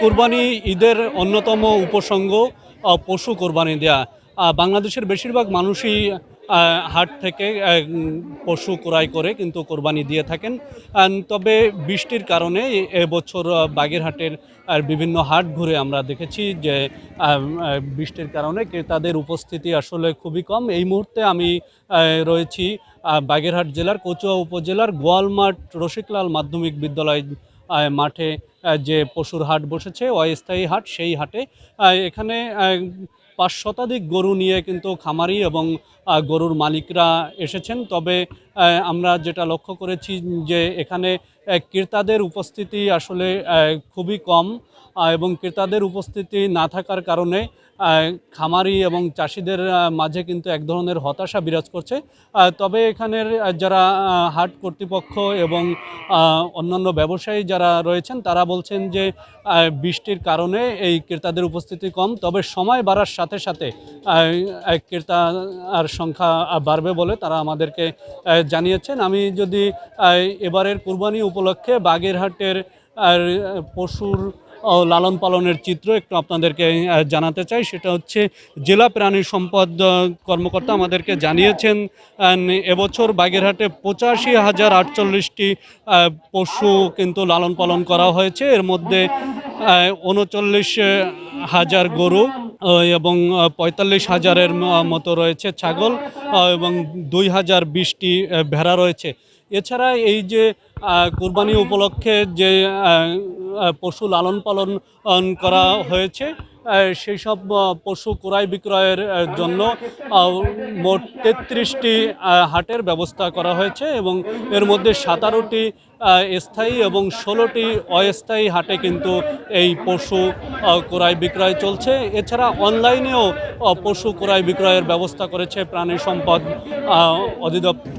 কোরবানি ঈদের অন্যতম উপসঙ্গ পশু কোরবানি দেয়া। বাংলাদেশের বেশিরভাগ মানুষই হাট থেকে পশু ক্রয় করে কিন্তু কোরবানি দিয়ে থাকেন। তবে বৃষ্টির কারণে এবছর বাগেরহাটের বিভিন্ন হাট ঘুরে আমরা দেখেছি যে বৃষ্টির কারণে ক্রেতাদের উপস্থিতি আসলে খুবই কম। এই মুহূর্তে আমি রয়েছি বাগেরহাট জেলার, কচুয়া উপজেলার গোয়ালমাঠ রসিকলাল মাধ্যমিক বিদ্যালয় মাঠে যে পশুর হাট বসেছে অস্থায়ী হাট সেই হাটে এখানে পাঁচ শতাধিক গরু নিয়ে কিন্তু খামারি এবং গরুর মালিকরা এসেছেন। তবে আমরা যেটা লক্ষ্য করেছি যে এখানে ক্রেতাদের উপস্থিতি আসলে খুবই কম। এবং ক্রেতাদের উপস্থিতি না থাকার কারণে খামারি এবং চাষিদের মাঝে কিন্তু এক ধরনের হতাশা বিরাজ করছে। তবে এখানের যারা হাট কর্তৃপক্ষ এবং অন্যান্য ব্যবসায়ী যারা রয়েছেন, তারা বলছেন যে বৃষ্টির কারণে এই ক্রেতাদের উপস্থিতি কম। তবে সময় বাড়ার সাথে সাথে আহ, ক্রেতা আর সংখ্যা বাড়বে বলে তারা আমাদেরকে জানিয়েছেন। আমি যদি এবারের কুরবানি উপলক্ষে বাগেরহাটের আর পশুর লালন পালনের চিত্র একটু আপনাদেরকে জানাতে চাই সেটা হচ্ছে জেলা প্রাণী সম্পদ কর্মকর্তা আমাদেরকে জানিয়েছেন এবছর বাগেরহাটে পঁচাশি হাজার আটচল্লিশটি পশু কিন্তু লালন পালন করা হয়েছে। এর মধ্যে উনচল্লিশ হাজার গরু। এবং পঁয়তাল্লিশ হাজারের মতো রয়েছে ছাগল এবং দুই হাজার বিশটি ভেড়া রয়েছে। এছাড়া এই যে কোরবানি উপলক্ষে যে পশু লালন পালন করা হয়েছে সেই সব পশু ক্রয় বিক্রয়ের জন্য মোট তেত্রিশটি হাটের ব্যবস্থা করা হয়েছে এবং এর মধ্যে সাতারোটি স্থায়ী এবং ষোলোটি অস্থায়ী হাটে কিন্তু এই পশু ক্রয় বিক্রয় চলছে। এছাড়া অনলাইনেও পশু ক্রয় বিক্রয়ের ব্যবস্থা করেছে প্রাণী সম্পদ অধিদপ্তর।